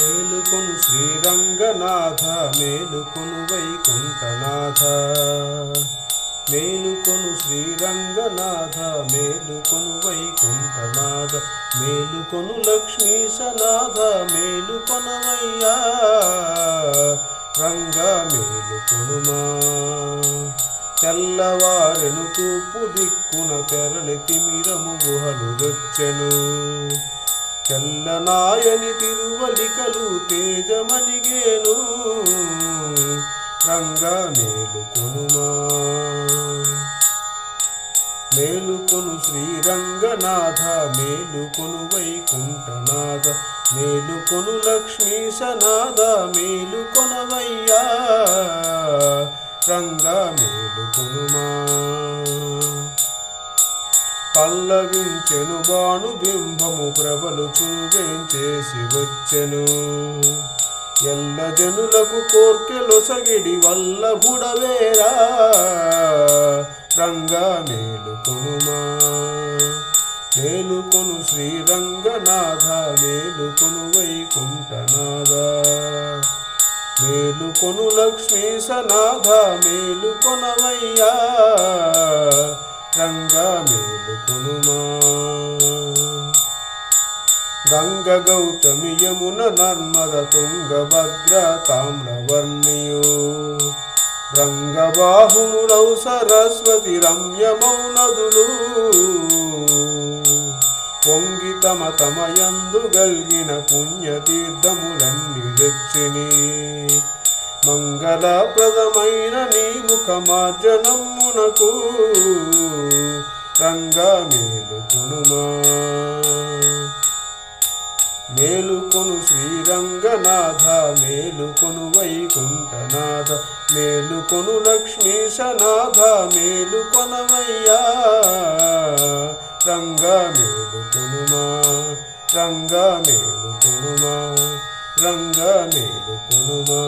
మేలుకొను శ్రీరంగనాథ మేలుకొను వైకుంఠనాథ. మేలుకొను శ్రీరంగనాథ మేలుకొను వైకుంఠనాథ. మేలుకొను లక్ష్మీశనాథ మేలుకొనవయ్యా. రంగ మేలుకొనుమా తెల్లవారెను తూపు దిక్కున తెరలి తిమిరము గుహలు దొచ్చెను. చెల్లనాయని తిరువలికలు తేజమలిగేను రంగ మేలుకొనుమా మేలుకొను శ్రీరంగనాథ మేలుకొను వైకుంఠనాథ మేలుకొను లక్ష్మీశనాథ మేలుకొనవయ్యా రంగ మేలుకొనుమా పల్లవించెను బాణు బింబము ప్రభలు చూవేంచేసి వచ్చెను. ఎల్ల జనులకు కోర్కెలొసగిడి వల్ల బుడవేరా. రంగా మేలుకొనుమా మేలుకొను శ్రీరంగనాథ మేలుకొను వైకుంఠనాథ. మేలుకొను లక్ష్మీసనాథ మేలుకొనవయ్యా రంగా మేలుకొనుమా గంగ గౌతమి యమున నర్మద తుంగభద్ర తామ్రవర్ణియో. రంగబాహునులౌ సరస్వతి రమ్యమౌ నదులు. పొంగి తమ తమయందు గల్గిన పుణ్యతీర్థములన్నీ తెచ్చిని. మంగళప్రదమైన నీ ముఖమార్జనమునకు రంగా మేలుకొనుమా మేలుకొను శ్రీరంగనాథ మేలుకొను వైకుంఠనాథ మేలుకొను లక్ష్మీశనాథ మేలుకొనవయ్యా. రంగా మేలుకొనుమా రంగా మేలుకొనుమా రంగా మేలుకొనుమా